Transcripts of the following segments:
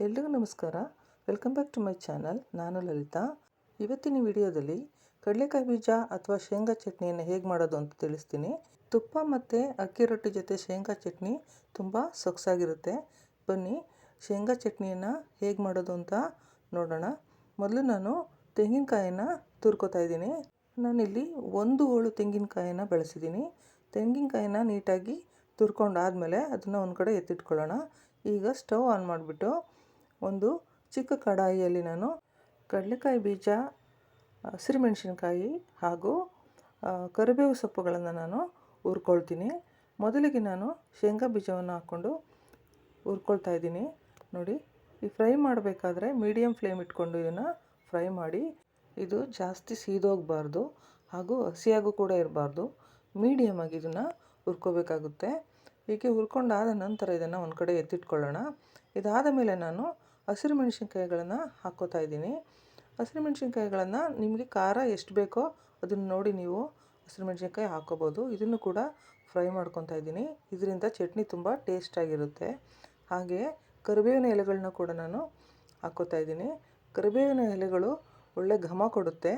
ಎಲ್ರಿಗೂ ನಮಸ್ಕಾರ. Welcome back to my channel ನಾನು ಲಲಿತಾ. ಇವತ್ತಿನ ವಿಡಿಯೋದಲ್ಲಿ ಕಡಲೆಕಾಯಿ ಬೀಜ ಅಥವಾ ಶೇಂಗಾ ಚಟ್ನಿಯನ್ನು ಹೇಗೆ ಮಾಡೋದು ಅಂತ ತಿಳಿಸ್ತೀನಿ. ತುಪ್ಪ ಮತ್ತು ಅಕ್ಕಿ ರೊಟ್ಟಿ ಜೊತೆ ಶೇಂಗಾ ಚಟ್ನಿ ತುಂಬ ಸೊಗಸಾಗಿರುತ್ತೆ. ಬನ್ನಿ, ಶೇಂಗಾ ಚಟ್ನಿಯನ್ನು ಹೇಗೆ ಮಾಡೋದು ಅಂತ ನೋಡೋಣ. ಮೊದಲು ನಾನು ತೆಂಗಿನಕಾಯನ್ನು ತುರ್ಕೋತಾ ಇದ್ದೀನಿ. ನಾನಿಲ್ಲಿ ಒಂದು ಹೋಳು ತೆಂಗಿನಕಾಯನ್ನು ಬೆಳೆಸಿದ್ದೀನಿ. ತೆಂಗಿನಕಾಯಿನ ನೀಟಾಗಿ ತುರ್ಕೊಂಡಾದಮೇಲೆ ಅದನ್ನು ಒಂದು ಕಡೆ ಎತ್ತಿಟ್ಕೊಳ್ಳೋಣ. ಈಗ ಸ್ಟವ್ ಆನ್ ಮಾಡಿಬಿಟ್ಟು ಒಂದು ಚಿಕ್ಕ ಕಡಾಯಿಯಲ್ಲಿ ನಾನು ಕಡಲೆಕಾಯಿ ಬೀಜ ಹಸಿರುಮೆಣಸಿನ್ಕಾಯಿ ಹಾಗೂ ಕರಿಬೇವು ಸೊಪ್ಪುಗಳನ್ನು ನಾನು ಹುರ್ಕೊಳ್ತೀನಿ. ಮೊದಲಿಗೆ ನಾನು ಶೇಂಗಾ ಬೀಜವನ್ನು ಹಾಕ್ಕೊಂಡು ಹುರ್ಕೊಳ್ತಾ ಇದ್ದೀನಿ. ನೋಡಿ, ಈ ಫ್ರೈ ಮಾಡಬೇಕಾದ್ರೆ ಮೀಡಿಯಮ್ ಫ್ಲೇಮ್ ಇಟ್ಕೊಂಡು ಇದನ್ನು ಫ್ರೈ ಮಾಡಿ, ಇದು ಜಾಸ್ತಿ ಸೀದೋಗಬಾರ್ದು ಹಾಗೂ ಹಸಿಯಾಗೂ ಕೂಡ ಇರಬಾರ್ದು. ಮೀಡಿಯಮಾಗಿ ಇದನ್ನು ಹುರ್ಕೋಬೇಕಾಗುತ್ತೆ. ಹೀಗೆ ಹುರ್ಕೊಂಡಾದ ನಂತರ ಇದನ್ನು ಒಂದು ಕಡೆ ಎತ್ತಿಟ್ಕೊಳ್ಳೋಣ. ಇದಾದ ಮೇಲೆ ನಾನು ಹಸಿರು ಮೆಣಸಿನ್ಕಾಯಿಗಳನ್ನು ಹಾಕೋತಾ ಇದ್ದೀನಿ. ಹಸಿರು ಮೆಣಸಿನ್ಕಾಯಿಗಳನ್ನು ನಿಮಗೆ ಖಾರ ಎಷ್ಟು ಬೇಕೋ ಅದನ್ನು ನೋಡಿ ನೀವು ಹಸಿರು ಮೆಣಸಿನ್ಕಾಯಿ ಹಾಕ್ಕೋಬೋದು ಇದನ್ನು ಕೂಡ ಫ್ರೈ ಮಾಡ್ಕೊತಾ ಇದ್ದೀನಿ. ಇದರಿಂದ ಚಟ್ನಿ ತುಂಬ ಟೇಸ್ಟಾಗಿರುತ್ತೆ ಹಾಗೆಯೇ ಕರಿಬೇವಿನ ಎಲೆಗಳನ್ನ ಕೂಡ ನಾನು ಹಾಕ್ಕೋತಾ ಇದ್ದೀನಿ. ಕರಿಬೇವಿನ ಎಲೆಗಳು ಒಳ್ಳೆ ಘಮ ಕೊಡುತ್ತೆ.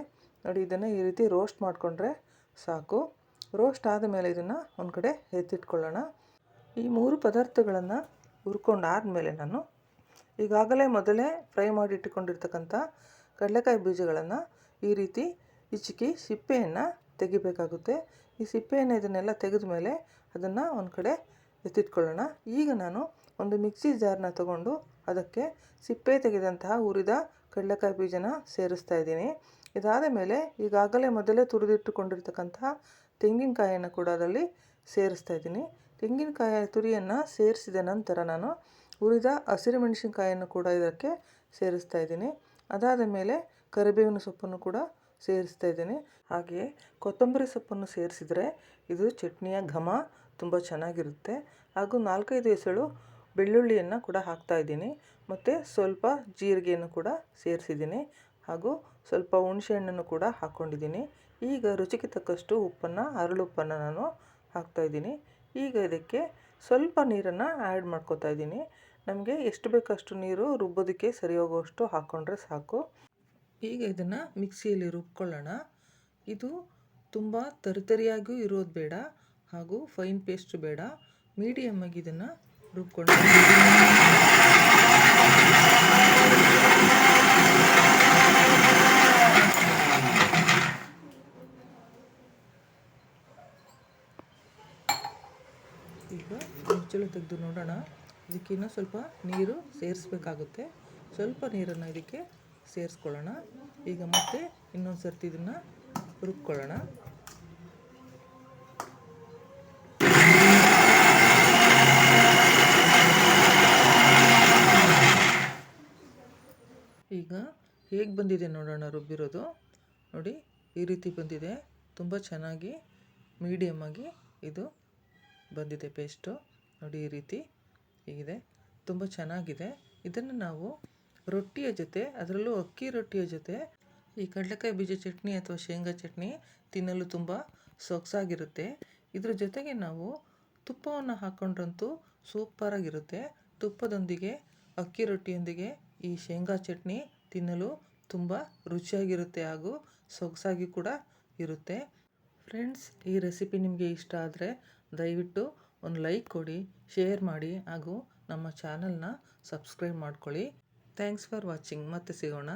ನೋಡಿ, ಇದನ್ನು ಈ ರೀತಿ ರೋಸ್ಟ್ ಮಾಡಿಕೊಂಡ್ರೆ ಸಾಕು. ರೋಸ್ಟ್ ಆದಮೇಲೆ ಇದನ್ನು ಒಂದು ಕಡೆ ಎತ್ತಿಟ್ಕೊಳ್ಳೋಣ. ಈ ಮೂರು ಪದಾರ್ಥಗಳನ್ನು ಹುರ್ಕೊಂಡಾದಮೇಲೆ ನಾನು ಈಗಾಗಲೇ ಮೊದಲೇ ಫ್ರೈ ಮಾಡಿ ಇಟ್ಟುಕೊಂಡಿರ್ತಕ್ಕಂಥ ಕಡಲೆಕಾಯಿ ಬೀಜಗಳನ್ನು ಈ ರೀತಿ ಹಿಚುಕಿ ಸಿಪ್ಪೆಯನ್ನು ತೆಗಿಬೇಕಾಗುತ್ತೆ. ಈ ಸಿಪ್ಪೆಯನ್ನು ಇದನ್ನೆಲ್ಲ ತೆಗೆದ ಮೇಲೆ ಅದನ್ನು ಒಂದು ಕಡೆ ಎತ್ತಿಟ್ಕೊಳ್ಳೋಣ. ಈಗ ನಾನು ಒಂದು ಮಿಕ್ಸಿ ಜಾರ್ನ ತಗೊಂಡು ಅದಕ್ಕೆ ಸಿಪ್ಪೆ ತೆಗೆದಂತಹ ಹುರಿದ ಕಡಲೆಕಾಯಿ ಬೀಜನ ಸೇರಿಸ್ತಾ ಇದ್ದೀನಿ. ಇದಾದ ಮೇಲೆ ಈಗಾಗಲೇ ಮೊದಲೇ ತುರಿದಿಟ್ಟುಕೊಂಡಿರ್ತಕ್ಕಂತಹ ತೆಂಗಿನಕಾಯಿಯನ್ನು ಕೂಡ ಅದರಲ್ಲಿ ಸೇರಿಸ್ತಾ ಇದ್ದೀನಿ. ತೆಂಗಿನಕಾಯಿ ತುರಿಯನ್ನು ಸೇರಿಸಿದ ನಂತರ ನಾನು ಹುರಿದ ಹಸಿರು ಮೆಣಸಿನಕಾಯಿಯನ್ನು ಕೂಡ ಇದಕ್ಕೆ ಸೇರಿಸ್ತಾ ಇದ್ದೀನಿ. ಅದಾದ ಮೇಲೆ ಕರಿಬೇವಿನ ಸೊಪ್ಪನ್ನು ಕೂಡ ಸೇರಿಸ್ತಾ ಇದ್ದೀನಿ. ಹಾಗೆಯೇ ಕೊತ್ತಂಬರಿ ಸೊಪ್ಪನ್ನು ಸೇರಿಸಿದರೆ ಇದು ಚಟ್ನಿಯ ಘಮ ತುಂಬ ಚೆನ್ನಾಗಿರುತ್ತೆ. ಹಾಗೂ ನಾಲ್ಕೈದು ಎಸಳು ಬೆಳ್ಳುಳ್ಳಿಯನ್ನು ಕೂಡ ಹಾಕ್ತಾ ಇದ್ದೀನಿ. ಮತ್ತು ಸ್ವಲ್ಪ ಜೀರಿಗೆಯನ್ನು ಕೂಡ ಸೇರಿಸಿದ್ದೀನಿ. ಹಾಗೂ ಸ್ವಲ್ಪ ಹುಣಸೆಹಣ್ಣನ್ನು ಕೂಡ ಹಾಕ್ಕೊಂಡಿದ್ದೀನಿ ಈಗ ರುಚಿಗೆ ತಕ್ಕಷ್ಟು ಉಪ್ಪನ್ನು ಅರಳುಪ್ಪನ್ನು ನಾನು ಹಾಕ್ತಾಯಿದ್ದೀನಿ ಈಗ ಇದಕ್ಕೆ ಸ್ವಲ್ಪ ನೀರನ್ನು ಆ್ಯಡ್ ಮಾಡ್ಕೋತಾ ಇದ್ದೀನಿ. ನಮಗೆ ಎಷ್ಟು ಬೇಕಷ್ಟು ನೀರು ರುಬ್ಬೋದಕ್ಕೆ ಸರಿ ಹೋಗುವಷ್ಟು ಹಾಕ್ಕೊಂಡ್ರೆ ಸಾಕು. ಈಗ ಇದನ್ನು ಮಿಕ್ಸಿಯಲ್ಲಿ ರುಬ್ಕೊಳ್ಳೋಣ. ಇದು ತುಂಬ ತರಿತರಿಯಾಗಿಯೂ ಇರೋದು ಬೇಡ ಹಾಗೂ ಫೈನ್ ಪೇಸ್ಟ್ ಬೇಡ. ಮೀಡಿಯಮ್ ಆಗಿ ಇದನ್ನು ರುಬ್ಕೊಂಡು ಈಗ ಮುಚ್ಚಳ ತೆಗೆದು ನೋಡೋಣ. ಇದಕ್ಕಿನ್ನೂ ಸ್ವಲ್ಪ ನೀರು ಸೇರಿಸ್ಬೇಕಾಗುತ್ತೆ. ಸ್ವಲ್ಪ ನೀರನ್ನು ಇದಕ್ಕೆ ಸೇರಿಸ್ಕೊಳ್ಳೋಣ. ಈಗ ಮತ್ತೆ ಇನ್ನೊಂದು ಸರ್ತಿ ಇದನ್ನು ರುಬ್ಕೊಳ್ಳೋಣ ಈಗ ಹೇಗೆ ಬಂದಿದೆ ನೋಡೋಣ ರುಬ್ಬಿರೋದು. ನೋಡಿ, ಈ ರೀತಿ ಬಂದಿದೆ. ತುಂಬ ಚೆನ್ನಾಗಿ ಮೀಡಿಯಮ್ಮಾಗಿ ಇದು ಬಂದಿದೆ ಪೇಸ್ಟು. ನೋಡಿ, ಈ ರೀತಿ. ಹೀಗಿದೆ ತುಂಬ ಚೆನ್ನಾಗಿದೆ. ಇದನ್ನು ನಾವು ರೊಟ್ಟಿಯ ಜೊತೆ, ಅದರಲ್ಲೂ ಅಕ್ಕಿ ರೊಟ್ಟಿಯ ಜೊತೆ, ಈ ಕಡಲೆಕಾಯಿ ಬೀಜ ಚಟ್ನಿ ಅಥವಾ ಶೇಂಗಾ ಚಟ್ನಿ ತಿನ್ನಲು ತುಂಬ ಸೊಗಸಾಗಿರುತ್ತೆ. ಇದರ ಜೊತೆಗೆ ನಾವು ತುಪ್ಪವನ್ನು ಹಾಕ್ಕೊಂಡ್ರಂತೂ ಸೂಪರಾಗಿರುತ್ತೆ ತುಪ್ಪದೊಂದಿಗೆ, ಅಕ್ಕಿ ರೊಟ್ಟಿಯೊಂದಿಗೆ ಈ ಶೇಂಗಾ ಚಟ್ನಿ ತಿನ್ನಲು ತುಂಬ ರುಚಿಯಾಗಿರುತ್ತೆ ಹಾಗೂ ಸೊಗಸಾಗಿ ಕೂಡ ಇರುತ್ತೆ. ಫ್ರೆಂಡ್ಸ್, ಈ ರೆಸಿಪಿ ನಿಮಗೆ ಇಷ್ಟ ಆದರೆ ದಯವಿಟ್ಟು ಒಂದು ಲೈಕ್ ಕೊಡಿ, ಶೇರ್ ಮಾಡಿ ಹಾಗೂ ನಮ್ಮ ಚಾನಲ್ನ ಸಬ್ಸ್ಕ್ರೈಬ್ ಮಾಡ್ಕೊಳ್ಳಿ. Thanks for watching. ಮತ್ತೆ ಸಿಗೋಣ.